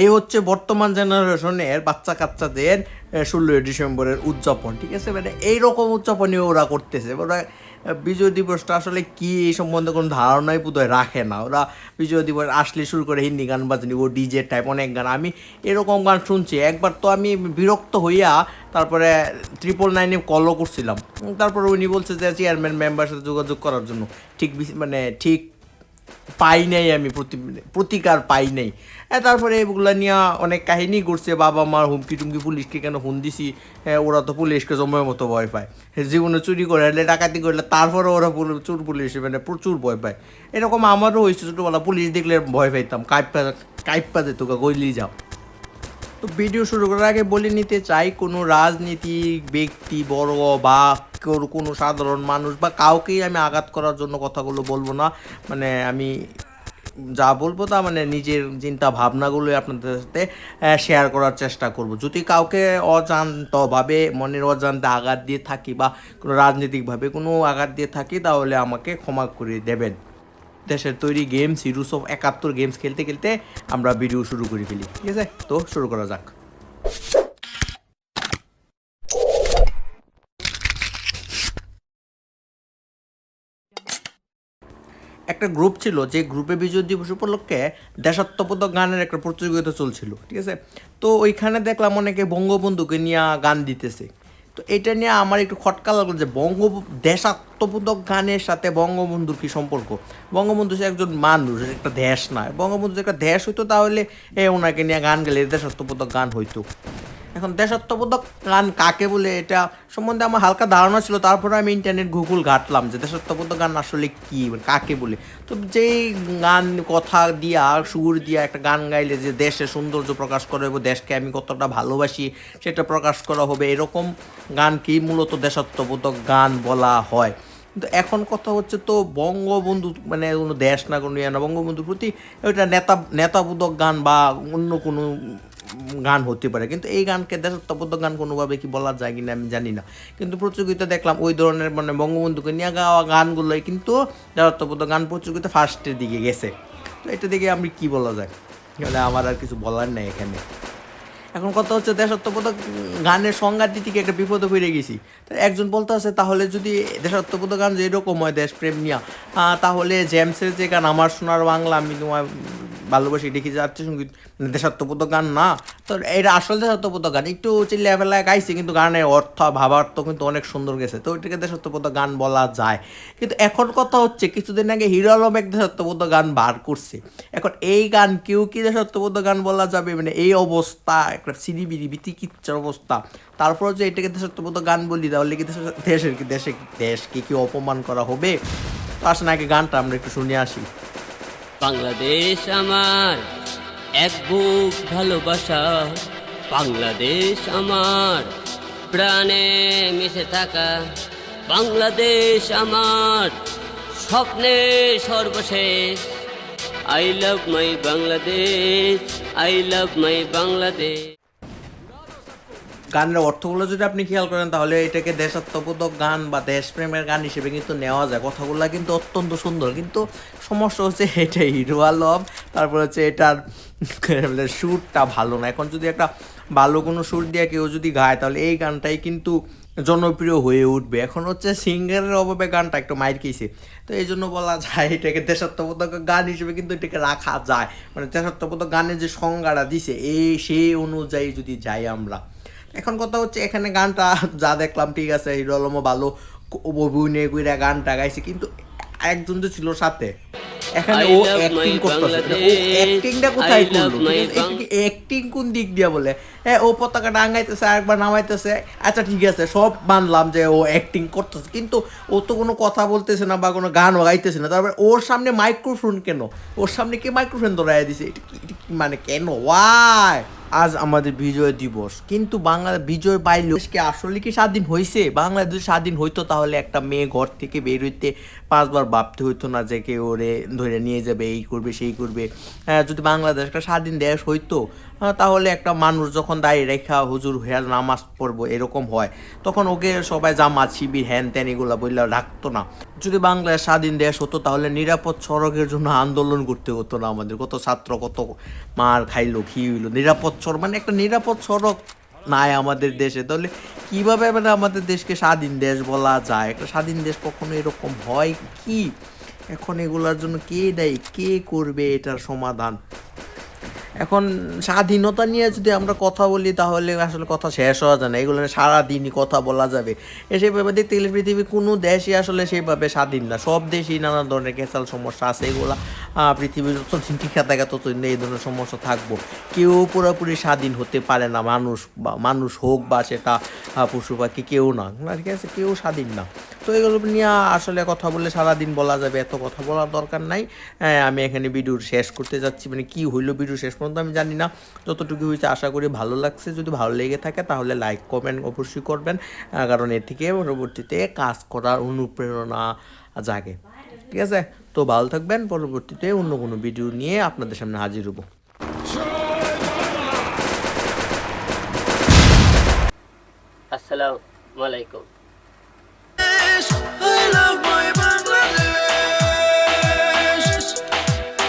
এই হচ্ছে বর্তমান জেনারেশনের বাচ্চা কাচ্চাদের ষোলোই ডিসেম্বরের উদযাপন, ঠিক আছে? মানে এইরকম উদযাপনই ওরা করতেছে। ওরা বিজয় দিবসটা আসলে কি এই সম্বন্ধে কোনো ধারণাই বোধহয় রাখে না। ওরা বিজয় দিবস আসলে শুরু করে হিন্দি গান বাজনি, ও ডিজে টাইপ অনেক গান। আমি এরকম গান শুনছি। একবার তো আমি বিরক্ত হইয়া তারপরে ট্রিপল নাইনে কলও করছিলাম। তারপরে উনি বলছে যে চেয়ারম্যান মেম্বার সাথে যোগাযোগ করার জন্য। ঠিক মানে ঠিক পাই নাই আমি প্রতি প্রতিকার পাই নাই। তারপরে এগুলা নিয়ে অনেক কাহিনী করছে বাবা মার হুমকি টুমকি পুলিশকে কেন ফোন দিছি? এ, ওরা তো পুলিশকে সময় মতো ভয় পায়। জীবনে চুরি করে হলে ডাকাতি করলে তারপরে ওরা চোর পুলিশ মানে প্রচুর ভয় পায়। এরকম আমারও হয়েছে ছোটোবেলা পুলিশ দেখলে ভয় পাইতাম কাইপা কাইপা যেত গইলি যাও। তো ভিডিও শুরু করার আগে বলে নিতে চাই কোনো রাজনীতিক ব্যক্তি বড় বা কেউ- কোনো সাধারণ মানুষ বা কাউকেই আমি আঘাত করার জন্য কথাগুলো বলব না। মানে আমি যা বলব তা মানে নিজের চিন্তা ভাবনাগুলো আপনাদের সাথে শেয়ার করার চেষ্টা করব। যদি কাউকে অজান্তভাবে, মনের অজান্তে আঘাত দিয়ে থাকি বা কোনো রাজনৈতিকভাবে কোনো আঘাত দিয়ে থাকি, তাহলে আমাকে ক্ষমা করে দেবেন। দেশের তৈরি গেমস হিরোস অফ একাত্তর গেমস খেলতে খেলতে আমরা ভিডিও শুরু করে ফেলি। ঠিক আছে? তো শুরু করা যাক। একটা গ্রুপ ছিল যে গ্রুপে বিজয় দিবস উপলক্ষে দেশাত্মবোধক গানের একটা প্রতিযোগিতা চলছিল, ঠিক আছে? তো ওইখানে দেখলাম অনেকে বঙ্গবন্ধুকে নিয়ে গান দিতেছে। তো এটা নিয়ে আমার একটু খটকা লাগল যে বঙ্গ, দেশাত্মবোধক গানের সাথে বঙ্গবন্ধুর কি সম্পর্ক? বঙ্গবন্ধু সে একজন মানুষ একটা দেশ নয়। বঙ্গবন্ধু একটা দেশ হইতো তাহলে এ ওনাকে নিয়ে গান গেলে দেশাত্মবোধক গান হইতো। এখন দেশাত্মবোধক গান কাকে বলে এটা সম্বন্ধে আমার হালকা ধারণা ছিল, তারপরে আমি ইন্টারনেট গুগল ঘাটলাম যে দেশাত্মবোধক গান আসলে কি মানে কাকে বলে। তো যেই গান কথা দিয়া, সুর দিয়া একটা গান গাইলে যে দেশের সৌন্দর্য প্রকাশ করা হবে দেশকে আমি কতটা ভালোবাসি সেটা প্রকাশ করা হবে, এরকম গানকেই মূলত দেশাত্মবোধক গান বলা হয়। কিন্তু এখন কথা হচ্ছে তো বঙ্গবন্ধু মানে কোনো দেশ না কোনো ইয়ে না, বঙ্গবন্ধুর প্রতি ওইটা নেতা, নেতাবোধক গান বা অন্য কোনো গান হতে পারে। কিন্তু এই গানকে দেশাত্মবোধক গান কোনোভাবে কি বলা যায় কিনা আমি জানি না। কিন্তু প্রতিযোগিতা দেখলাম ওই ধরনের মানে বঙ্গবন্ধুকে নিয়ে গাওয়া গানগুলোই কিন্তু দেশাত্মবোধক গান প্রতিযোগিতা ফার্স্টের দিকে গেছে। তো এটা দেখে আমি কি বলা যায়? তাহলে আমার আর কিছু বলার নেই এখানে। এখন কথা হচ্ছে দেশাত্মবোধক গানের সংজ্ঞা দিতে গিয়ে একটা বিপদে ফিরে গেছি। তো একজন বলতে আছে, তাহলে যদি দেশাত্মবোধক গান যে এরকম হয় দেশপ্রেম নিয়া তাহলে জেমসের যে গান, আমার সোনার বাংলা, আমি তোমার ভালোবাসি, দেখি যাচ্ছে সংগীত মানে দেশাত্মবোধক গান না। তো এটা আসল দেশাত্মবোধক গান, একটু চিল্লা ফেলায় গাইছে, কিন্তু গানের অর্থ, ভাবার্থ কিন্তু অনেক সুন্দর গেছে। তো ওইটাকে দেশাত্মবোধক গান বলা যায়। কিন্তু এখন কথা হচ্ছে, কিছুদিন আগে হিরো আলম এক দেশাত্মবোধক গান বার করছে। এখন এই গান কেউ কি দেশাত্মবোধক গান বলা যাবে? মানে এই অবস্থা একটা সিরিবিরি বিতিকিচ্ছার অবস্থা। তারপর যে এটাকে দেশাত্মবোধক গান বলি, তাহলে কি দেশের কি দেশে দেশকে কি অপমান করা হবে? তো আসেন আগে গানটা আমরা একটু শুনে আসি। বাংলাদেশ আমার এক বুক ভালোবাসা। বাংলাদেশ আমার প্রাণে মিশে থাকা। বাংলাদেশ আমার স্বপ্নে সর্বশেষ। I love my Bangladesh, I love my Bangladesh. গানের অর্থগুলো যদি আপনি খেয়াল করেন, তাহলে এটাকে দেশাত্মবোধক গান বা দেশপ্রেমের গান হিসেবে কিন্তু নেওয়া যায়। কথাগুলো কিন্তু অত্যন্ত সুন্দর। কিন্তু সমস্যা হচ্ছে এটা হিরো আলম তারপর হচ্ছে এটার সুরটা ভালো না। এখন যদি একটা ভালো কোনো সুর দিয়ে কেউ যদি গায়, তাহলে এই গানটাই কিন্তু জনপ্রিয় হয়ে উঠবে। এখন হচ্ছে সিঙ্গারের অভাবে গানটা একটু মাইর খেয়েছে। তো এই জন্য বলা যায় এটাকে দেশাত্মবোধক গান হিসেবে কিন্তু এটাকে রাখা যায়। মানে দেশাত্মবোধক গানের যে সংজ্ঞাটা দিছে এই সেই অনুযায়ী যদি যাই আমরা। এখন কথা হচ্ছে এখানে গানটা যা দেখলাম, ঠিক আছে হিরো আলমও ভালো অভিনয় গানটা গাইছে, কিন্তু একজন তো ছিল সাথে। এখানে ও অ্যাক্টিং করতেছে। ও অ্যাক্টিংটা কোথায় করল? অ্যাক্টিং কোন দিক দিয়া বলে? হ্যাঁ ও পতাকা ডাঙ্গাইতেছে আরেকবার নামাইতেছে। আচ্ছা ঠিক আছে সব মানলাম যে ও অ্যাক্টিং করতেছে। কিন্তু ও তো কোনো কথা বলতেছে না বা কোনো গানও গাইতেছে না। তারপরে ওর সামনে মাইক্রোফোন কেন? ওর সামনে কে মাইক্রোফোন ধরাই দিছে? এটা মানে কেন? ওয়াই আজ আমাদের বিজয় দিবস। কিন্তু বাংলাদেশ বিজয় বাইলকে আসলে কি স্বাধীন হয়েছে বাংলাদেশ স্বাধীন হইতো তাহলে একটা মেয়ে ঘর থেকে বের হইতে পাঁচবার ভাবতে হইতো না যে কেউ ওরে ধরে নিয়ে যাবে এই করবে সেই করবে। হ্যাঁ, যদি বাংলাদেশ একটা স্বাধীন দেশ হইতো তাহলে একটা মানুষ যখন দাঁড়িয়ে রেখা, হুজুর হয়ে নামাজ পড়ব, এরকম হয়, তখন ওকে সবাই জামাত, শিবির, হ্যান ত্যান এগুলো বললে রাখতো না। যদি বাংলায় স্বাধীন দেশ হতো, তাহলে নিরাপদ সড়কের জন্য আন্দোলন করতে হতো না আমাদের। কত ছাত্র, কত মার খাইলো, কি হইল, নিরাপদ সড়ক মানে একটা নিরাপদ সড়ক নাই আমাদের দেশে। তাহলে কীভাবে মানে আমাদের দেশকে স্বাধীন দেশ বলা যায়? একটা স্বাধীন দেশ কখনো এরকম হয় কি? এখন এগুলার জন্য কে দেয়? কে করবে এটার সমাধান? এখন স্বাধীনতা নিয়ে যদি আমরা কথা বলি তাহলে আসলে কথা শেষ হওয়া যায় না। এগুলো সারাদিনই কথা বলা যাবে। এ সেভাবে দেখতে গেলে পৃথিবীর কোনো দেশই আসলে সেভাবে স্বাধীন না। সব দেশই নানা ধরনের কেসাল সমস্যা আছে। এগুলা পৃথিবীর যতদিন টিকা থাকে ততদিন এই ধরনের সমস্যা থাকব। কেউ পুরোপুরি স্বাধীন হতে পারে না। মানুষ বা মানুষ হোক বা সেটা পশু পাখি কেউ না, ঠিক আছে? কেউ স্বাধীন না। তো এগুলো নিয়ে আসলে কথা বললে সারাদিন বলা যাবে এত কথা বলার দরকার নাই। হ্যাঁ, আমি এখানে ভিডিও শেষ করতে যাচ্ছি মানে কি হইল ভিডিও শেষ পর্যন্ত আমি জানি না। যতটুকু হয়েছে আশা করি ভালো লাগছে যদি ভালো লেগে থাকে তাহলে লাইক কমেন্ট অবশ্যই করবেন কারণ এর থেকে পরবর্তীতে কাজ করার অনুপ্রেরণা জাগে। ঠিক আছে? তো ভালো থাকবেন পরবর্তীতে অন্য কোনো ভিডিও নিয়ে আপনাদের সামনে হাজির হব। আসসালামু আলাইকুম।